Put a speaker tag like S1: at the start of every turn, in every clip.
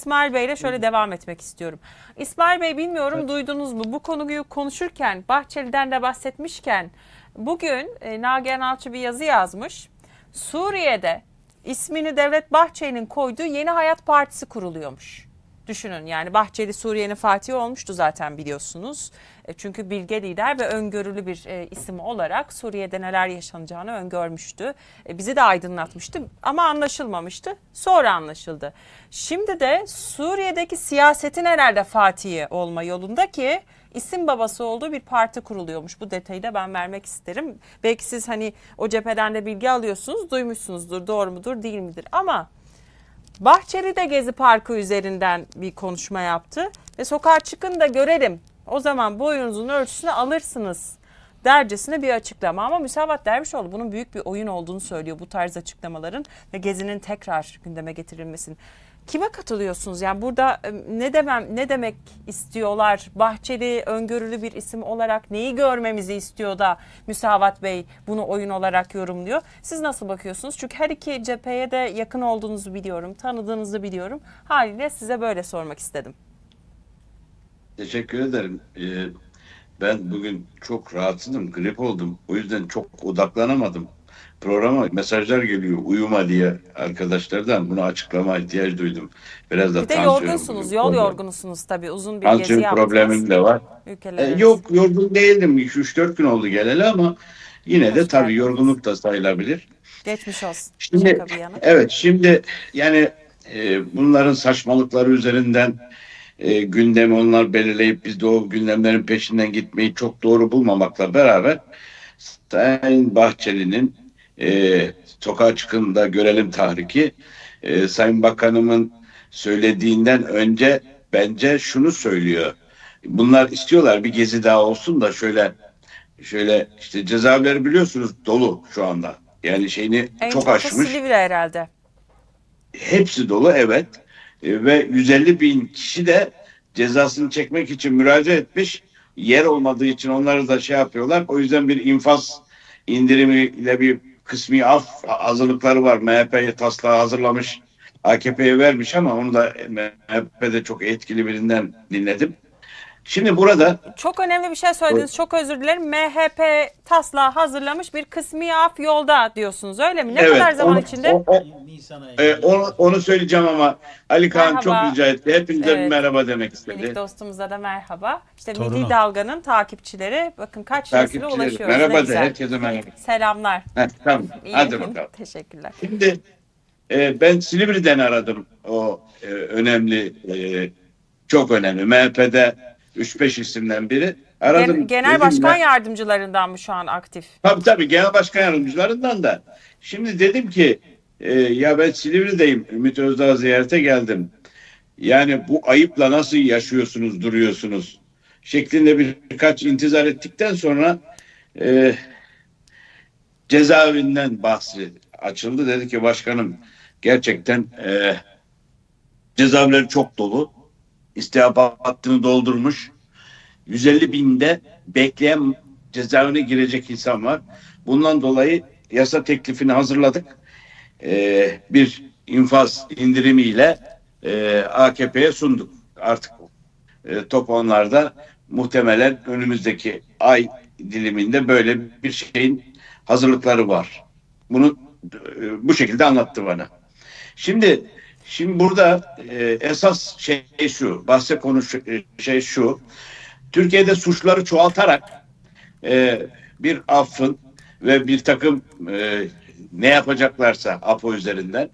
S1: İsmail Bey ile şöyle devam etmek istiyorum. İsmail Bey bilmiyorum duydunuz mu? Bu konuyu konuşurken Bahçeli'den de bahsetmişken bugün e, Nagihan Alçı bir yazı yazmış. Suriye'de ismini Devlet Bahçeli'nin koyduğu Yeni Hayat Partisi kuruluyormuş. Düşünün yani Bahçeli Suriye'nin fatihi olmuştu zaten biliyorsunuz. E, Çünkü bilge lider ve öngörülü bir e, isim olarak Suriye'de neler yaşanacağını öngörmüştü. E, bizi de aydınlatmıştı ama anlaşılmamıştı. Sonra anlaşıldı. Şimdi de Suriye'deki siyasetin herhalde fatihi olma yolunda ki isim babası olduğu bir parti kuruluyormuş. Bu detayı da ben vermek isterim. Belki siz hani o cepheden de bilgi alıyorsunuz, duymuşsunuzdur, doğru mudur, değil midir? Ama Bahçeli de Gezi Parkı üzerinden bir konuşma yaptı ve sokağa çıkın da görelim. O zaman boyunuzun ölçüsünü alırsınız dercesine bir açıklama ama Müsavat Dervişoğlu bunun büyük bir oyun olduğunu söylüyor bu tarz açıklamaların ve Gezi'nin tekrar gündeme getirilmesinin. Kime katılıyorsunuz? Yani burada e, ne demem ne demek istiyorlar? Bahçeli öngörülü bir isim olarak neyi görmemizi istiyor da Müsavat Bey bunu oyun olarak yorumluyor. Siz nasıl bakıyorsunuz? Çünkü her iki cepheye de yakın olduğunuzu biliyorum, tanıdığınızı biliyorum. Haliyle size böyle sormak istedim.
S2: Teşekkür ederim. Ee, ben bugün çok rahatsızım, grip oldum. O yüzden çok odaklanamadım. Programa mesajlar geliyor uyuma diye arkadaşlardan bunu açıklama ihtiyaç duydum. Biraz da
S1: Bir de yorgunsunuz, yol yorgunusunuz tabii. Uzun bir gezi
S2: Tansiyon
S1: yaptınız.
S2: problemim de var. Ee,
S1: arası.
S2: yok yorgun değildim. 3-4 gün oldu geleli ama yine de
S1: Hoş
S2: tabii
S1: geldiniz.
S2: yorgunluk da sayılabilir.
S1: Geçmiş olsun.
S2: Şimdi evet şimdi yani e, bunların saçmalıkları üzerinden e, gündemi onlar belirleyip biz de o gündemlerin peşinden gitmeyi çok doğru bulmamakla beraber Sayın Bahçeli'nin e, sokağa çıkın da görelim tahriki e, Sayın Bakanımın söylediğinden önce bence şunu söylüyor. Bunlar istiyorlar bir gezi daha olsun da şöyle şöyle işte cezaevleri biliyorsunuz dolu şu anda. Yani şeyini
S1: En
S2: çok aşmış.
S1: Silivri herhalde.
S2: Hepsi dolu evet. E, ve 150 bin kişi de cezasını çekmek için müracaat etmiş. Yer olmadığı için onları da şey yapıyorlar. O yüzden bir infaz indirimiyle bir kısmi af hazırlıkları var. MHP'ye taslağı hazırlamış. AKP'ye vermiş ama onu da MHP'de çok etkili birinden dinledim. Şimdi burada
S1: Çok önemli bir şey söylediniz. Çok özür dilerim. MHP taslağı hazırlamış bir kısmi af yolda diyorsunuz öyle mi? Ne
S2: evet,
S1: kadar zaman
S2: onu-
S1: içinde?
S2: o- o- e, onu, onu söyleyeceğim ama Ali Kaan
S1: Merhaba.
S2: çok rica etti. Hepinize
S1: Evet.
S2: bir merhaba demek istedi.
S1: Minik dostumuza da merhaba. İşte
S3: Torunu.
S1: Milli Dalga'nın takipçileri bakın kaç nesile ulaşıyoruz.
S2: Merhaba
S1: ne
S2: de herkese merhaba.
S1: Selamlar.
S2: Heh, tamam.
S1: İyi.
S2: Hadi bakalım.
S1: Teşekkürler.
S2: Şimdi e, ben Silivri'den aradım o e, önemli e, çok önemli MHP'de 3-5 isimden biri. Aradım.
S1: Gen- Genel
S2: Dedim
S1: Başkan
S2: ben-
S1: Yardımcılarından mı şu an aktif?
S2: Tabii tabii genel başkan yardımcılarından da. Şimdi dedim ki e, ya ben Silivri'deyim. Ümit Özdağ ziyarete geldim. Yani bu ayıpla nasıl yaşıyorsunuz, duruyorsunuz? Şeklinde bir- birkaç intizar ettikten sonra e, cezaevinden bahsi açıldı. Dedi ki başkanım gerçekten e, cezaevleri çok dolu. İstihap hattını doldurmuş. 150 binde bekleyen cezaevine girecek insan var. Bundan dolayı yasa teklifini hazırladık. Ee, bir infaz indirimiyle e, AKP'ye sunduk. Artık e, top onlarda muhtemelen önümüzdeki ay diliminde böyle bir şeyin hazırlıkları var. Bunu e, bu şekilde anlattı bana. Şimdi şimdi burada e, esas şey şu, bahse konu e, şey şu. Türkiye'de suçları çoğaltarak e, bir affın ve bir takım e, ne yapacaklarsa APO üzerinden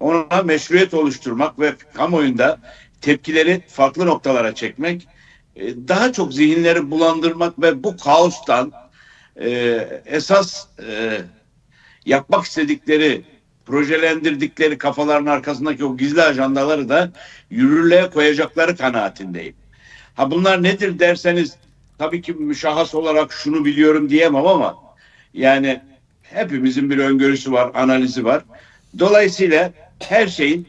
S2: ona meşruiyet oluşturmak ve kamuoyunda tepkileri farklı noktalara çekmek, e, daha çok zihinleri bulandırmak ve bu kaostan e, esas e, yapmak istedikleri, projelendirdikleri kafaların arkasındaki o gizli ajandaları da yürürlüğe koyacakları kanaatindeyim. Ha bunlar nedir derseniz tabii ki müşahhas olarak şunu biliyorum diyemem ama yani hepimizin bir öngörüsü var, analizi var. Dolayısıyla her şeyin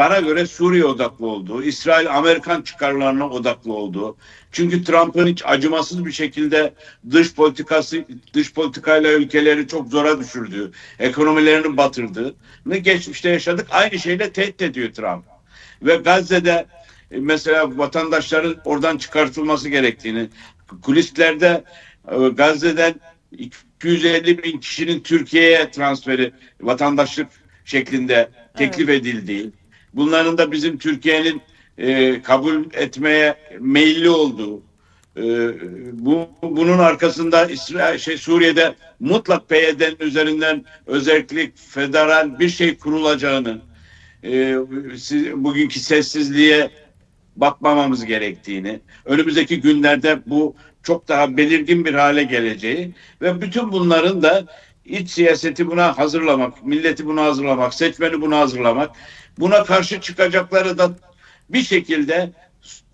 S2: bana göre Suriye odaklı olduğu, İsrail Amerikan çıkarlarına odaklı olduğu. Çünkü Trump'ın hiç acımasız bir şekilde dış politikası, dış politikayla ülkeleri çok zora düşürdüğü, ekonomilerini batırdığı, geçmişte yaşadık. Aynı şeyle tehdit ediyor Trump. ve Gazze'de e, mesela vatandaşların oradan çıkartılması gerektiğini, kulislerde e, Gazze'den 250 bin kişinin Türkiye'ye transferi vatandaşlık şeklinde teklif edildiği, bunların da bizim Türkiye'nin e, kabul etmeye meyilli olduğu, e, bu bunun arkasında İsrail şey Suriye'de mutlak PYD'nin üzerinden özellik federal bir şey kurulacağını, e, siz, bugünkü sessizliğe bakmamamız gerektiğini, önümüzdeki günlerde bu çok daha belirgin bir hale geleceği ve bütün bunların da iç siyaseti buna hazırlamak, milleti buna hazırlamak, seçmeni buna hazırlamak, buna karşı çıkacakları da bir şekilde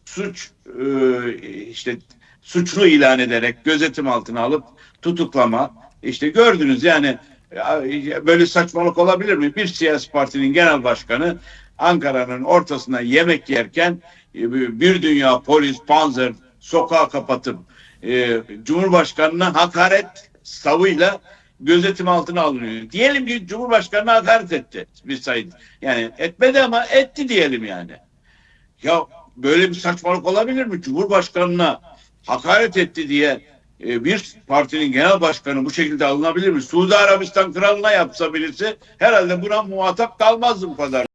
S2: suç e, işte suçlu ilan ederek gözetim altına alıp tutuklama işte gördünüz yani ya, böyle saçmalık olabilir mi? Bir siyasi partinin genel başkanı Ankara'nın ortasına yemek yerken e, bir dünya polis, panzer sokağa kapatıp e, Cumhurbaşkanı'na hakaret savıyla gözetim altına alınıyor. Diyelim ki Cumhurbaşkanı'na hakaret etti bir sayın. Yani etmedi ama etti diyelim yani. Ya böyle bir saçmalık olabilir mi? Cumhurbaşkanına hakaret etti diye e, bir partinin genel başkanı bu şekilde alınabilir mi? Suudi Arabistan kralına yapsa birisi herhalde buna muhatap kalmazdı bu kadar.